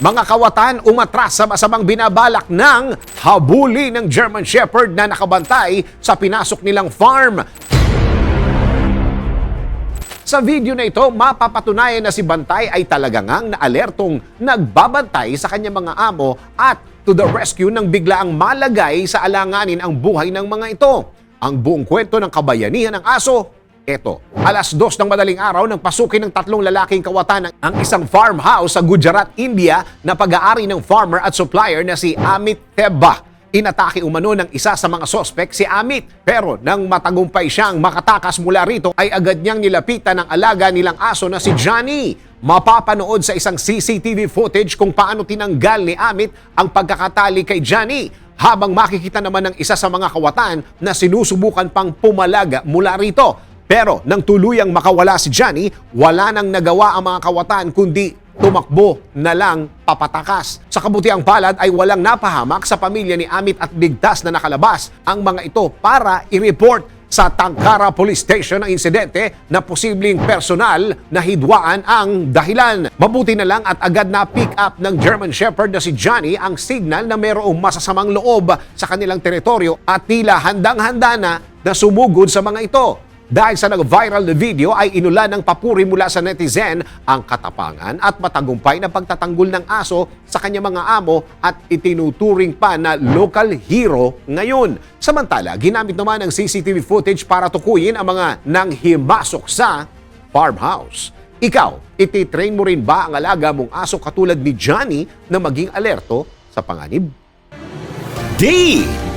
Mga kawatan umatras sa masamang binabalak ng habuli ng German Shepherd na nakabantay sa pinasok nilang farm. Sa video na ito, mapapatunayan na si Bantay ay talaga ngang naalertong nagbabantay sa kanyang mga amo at to the rescue nang biglaang malagay sa alanganin ang buhay ng mga ito. Ang buong kwento ng kabayanihan ng aso, eto. Alas dos ng madaling araw nang pasukin ng tatlong lalaking kawatan ang isang farmhouse sa Gujarat, India na pag-aari ng farmer at supplier na si Amit Tebba. Inatake umano ng isa sa mga sospek si Amit. Pero nang matagumpay siyang makatakas mula rito ay agad niyang nilapitan ng alaga nilang aso na si Johnny. Mapapanood sa isang CCTV footage kung paano tinanggal ni Amit ang pagkakatali kay Johnny. Habang makikita naman ng isa sa mga kawatan na sinusubukan pang pumalaga mula rito. Pero nang tuluyang makawala si Johnny, wala nang nagawa ang mga kawatan kundi tumakbo na lang papatakas. Sa kabutiang palad ay walang napahamak sa pamilya ni Amit at bigtas na nakalabas ang mga ito para i-report sa Tangkara Police Station ang insidente na posibleng personal na hidwaan ang dahilan. Mabuti na lang at agad na pick up ng German Shepherd na si Johnny ang signal na mayroong masasamang loob sa kanilang teritoryo at tila handang-handa na na sumugod sa mga ito. Dahil sa nag-viral na video ay inulan ng papuri mula sa netizen ang katapangan at matagumpay na pagtatanggol ng aso sa kanyang mga amo at itinuturing pa na local hero ngayon. Samantala, ginamit naman ang CCTV footage para tukuyin ang mga nanghimasok sa farmhouse. Ikaw, ititrain mo rin ba ang alaga mong aso katulad ni Johnny na maging alerto sa panganib?